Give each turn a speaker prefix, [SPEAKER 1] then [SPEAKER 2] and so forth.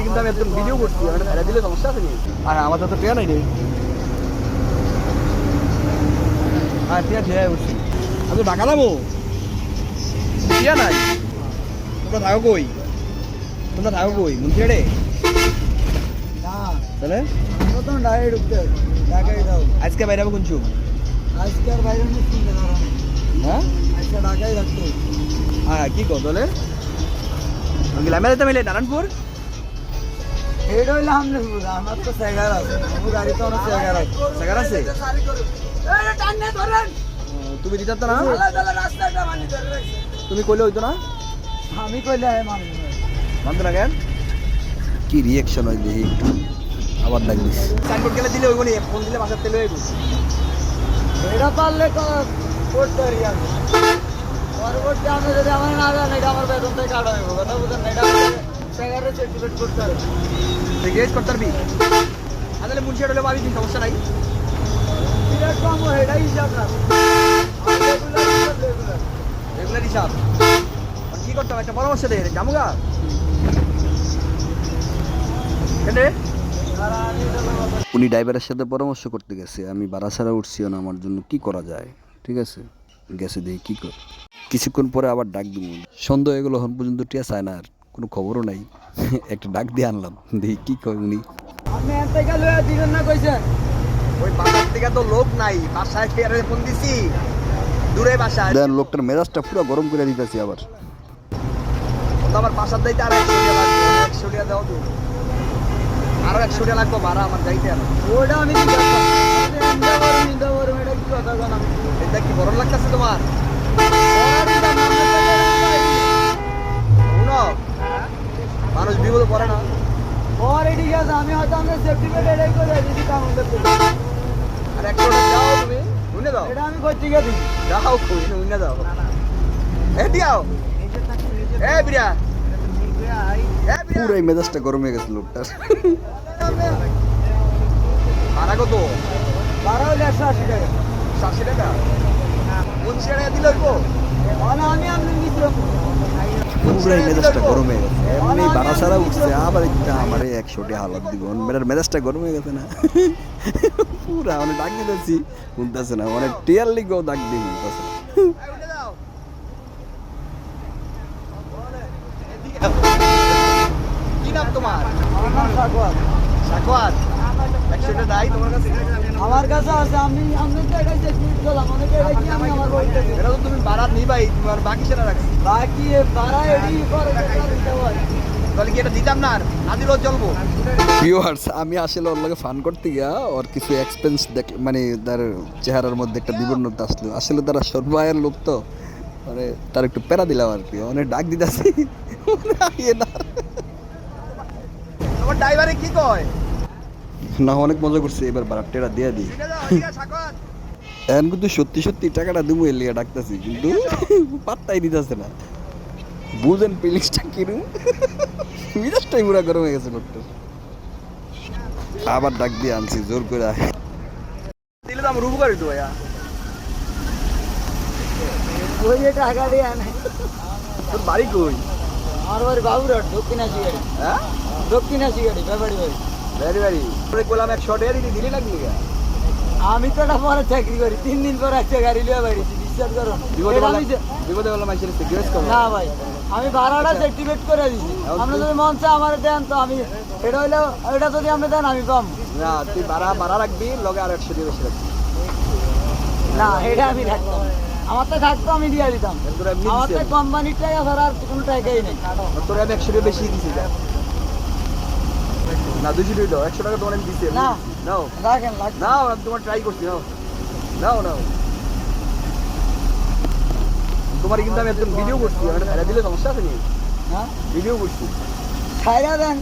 [SPEAKER 1] কিন্তু আমি একদম ভিডিও করছি মানে ফেলে দিলে সমস্যা আছে আর আমাদের তো ট্রেন হ্যাঁ ঠিক আছে উঠছি আমি তো ঢাকা যাব? টিয়া নাই। তোমরা থাকো কই? তোমরা থাকো কই?
[SPEAKER 2] না।
[SPEAKER 1] তাহলে?
[SPEAKER 2] প্রথম ঢাকায় ঢুকতে। ঢাকায় যাও।
[SPEAKER 1] আজকে বাইরে কোন চুপ?
[SPEAKER 2] আজকে আর বাইরে।
[SPEAKER 1] হ্যাঁ?
[SPEAKER 2] আজকে ঢাকায় থাকতে।
[SPEAKER 1] হ্যাঁ কি কো তাহলে? গ্লামে যেতে মিলে নারায়ণপুর?
[SPEAKER 2] এটা হইলে আমনে বুঝা, আমার তো সেগার আছে আমার গাড়ি তো অনেক সেগার আছে?
[SPEAKER 1] সাগার আছে তুমি দিতে না? তুমি কইলে হইতো না?
[SPEAKER 2] আমি কইলে মানুষ
[SPEAKER 1] মানতো না কেন? কি রিয়াকশন হয় দেখি। একটু আবার ডাক দিস। সাইনবোর্ড গেলে দিলে ওইগুলো ফোন দিলে বাসার তেলে হইব।
[SPEAKER 2] এটা পারলে তো করতে পারি আমি। পরবর্তী আমি যদি আমার না জানি এটা আমার বেতন থেকে কাটা হইব কথা বুঝেন এটা সার্টিফিকেট করতে
[SPEAKER 1] পারবি? আসলে মুন্সিয়াট হলে পাবি তুই সমস্যা নাই।
[SPEAKER 2] রেগুলার হিসাব।
[SPEAKER 1] কি করতে হবে একটা পরামর্শ দে জামুগা।
[SPEAKER 3] উনি ড্রাইভারের সাথে পরামর্শ করতে গেছে আমি বাড়া ছাড়া উঠছিও না আমার জন্য কি করা যায়? ঠিক আছে? গেছে দেখি কি কর কিছুক্ষণ পরে আবার ডাক দিব। সন্দেহ হয়ে গেলো এখন পর্যন্ত টিয়া চায় না আর কোনো খবরও নাই। একটা ডাক দিয়ে আনলাম দেখি কি কয় উনি।
[SPEAKER 2] আপনি এত থেকে লইয়া দিবেন না কইছেন?
[SPEAKER 1] ওই বাসার থেকে তো লোক নাই বাসায় ফেরে ফোন দিছি। দূরে বাসা
[SPEAKER 3] দেন লোকটার মেজাজটা পুরো গরম করে দিতেছি আবার।
[SPEAKER 1] ও তো আমার বাসার দাইতে আর একশো টাকা লাগবে একশো টাকা দাও তো আরও একশো টাকা লাগবে ভাড়া আমার যাইতে আর।
[SPEAKER 2] ওটা আমি এটা কি
[SPEAKER 1] গরম লাগতেছে তোমার
[SPEAKER 2] ওরা দিতাম না, আমরা তো এরকম পাই।
[SPEAKER 1] শুনো বিপদে পড়ে না।
[SPEAKER 2] ওরে ঠিক আছে আমি হয়তো আমরা সেফটি বেড এটাই করে দিদি কাম
[SPEAKER 1] আর একশো টাকা দাও তুমি শুনে দাও।
[SPEAKER 2] এটা আমি করতে গেছি
[SPEAKER 1] দাও খুব শুনে দাও। এ দিয়াও। এ বিরিয়া এ
[SPEAKER 3] মেজাজটা গরম হয়ে গেছে লোকটার।
[SPEAKER 1] ভাড়া কত?
[SPEAKER 2] বারো হলে একশো আশি টাকা।
[SPEAKER 1] সাতশো টাকা? টাকা দিলে হইবো
[SPEAKER 2] মানে আমি আপনি মিশ্রম
[SPEAKER 3] পুরাই মেজাজটা গরম হয়ে গেছে। এমনি বাড়া ছাড়া উঠছে আবার একটা আমার একশো টি হালত দিব। মেয়ের মেজাজটা গরম হয়ে গেছে না। পুরা অনেক ডাক দিতেছি শুনতেছে না। অনেক টিয়ার লিগেও ডাক
[SPEAKER 1] নাম তোমার?
[SPEAKER 2] আমার নাম
[SPEAKER 1] তোমার কাছে
[SPEAKER 2] আমার কাছে আছে আমি তো এটাই করলাম অনেকে এটা কি আমি আমার বলতে
[SPEAKER 1] এটা তো তুমি বাড়া নিবাই তোমার বাকি সেটা রাখছি
[SPEAKER 2] বাকি এডি করে
[SPEAKER 1] তাহলে কি এটা দিতাম না আর? না দিলেও চলবো
[SPEAKER 3] ভিউয়ার্স আমি আসলে ওর লগে ফান করতে গিয়া ওর কিছু এক্সপেন্স দেখ মানে তার চেহারার মধ্যে একটা বিবর্ণতা আসলো। আসলে তারা সর্বায়ের লোক তো। মানে তার একটু প্যারা দিলাম আর কি অনেক ডাক দিতেছি। না।
[SPEAKER 1] তোমার ড্রাইভারে কি কয়?
[SPEAKER 3] না অনেক মজা করছে এবার বারার টেরা দিয়ে দিই। এখন কিন্তু সত্যি সত্যি টাকাটা দিবো এর লিগে ডাকতেছি কিন্তু পাত্তাই দিতেছে না। বুঝেন ফিলিংসটা কিরম মিজাজটাই পুরা গরম হয়ে গেছে লোকটার আবার ডাক দিয়ে আনছি জোর করে।
[SPEAKER 1] দিলে তো আমার উপকার হইতো ভাইয়া।
[SPEAKER 2] টাকা দিয়ে আনে।
[SPEAKER 1] তোর বাড়ি কই?
[SPEAKER 2] আমার বাড়ি বাবুরহাট দক্ষিণ গাড়ি
[SPEAKER 1] হ্যাঁ?
[SPEAKER 2] দক্ষিণ গাড়ি ব্যাপারি বাড়ি।
[SPEAKER 1] ভেরি ভেরি তোরে কইলাম এক শর্ট এর দিলি লাগলি
[SPEAKER 2] আমি তো এটা পরে চাকরি করি তিন দিন পরে একটা গাড়ি লিয়ে বাড়িছি বিশ্বাস করো
[SPEAKER 1] বিপদে বললাম সিকিউরিটি করো।
[SPEAKER 2] না ভাই আমি ভাড়াটা সার্টিফিকেট করে দিছি। আপনি যদি মন চায় আমার দেন তো আমি এটা হইলে এটা যদি আপনি দেন আমি কম
[SPEAKER 1] না তুই ভাড়া ভাড়া রাখবি লগে আর একশো দিয়ে বেশি রাখবি।
[SPEAKER 2] না এটা আমি থাকতাম। আমার তো থাকতো আমি দিয়ে দিতাম। আমার তো কোম্পানির টাকা ছাড়া আর কোনো টাকাই নেই।
[SPEAKER 1] তোর আমি একশো বেশি দিছি যা। না দুশো দুই দাও একশো টাকা তোমার আমি দিচ্ছি
[SPEAKER 2] না।
[SPEAKER 1] নাও।
[SPEAKER 2] রাখেন
[SPEAKER 1] নাও আমি তোমার ট্রাই করছি নাও। নাও নাও। তোমার কিন্তু আমি একদম ভিডিও করছি মানে দিলে সমস্যা আছে নি
[SPEAKER 2] হ্যাঁ।
[SPEAKER 1] ভিডিও করছি।
[SPEAKER 2] খাইরা দেন।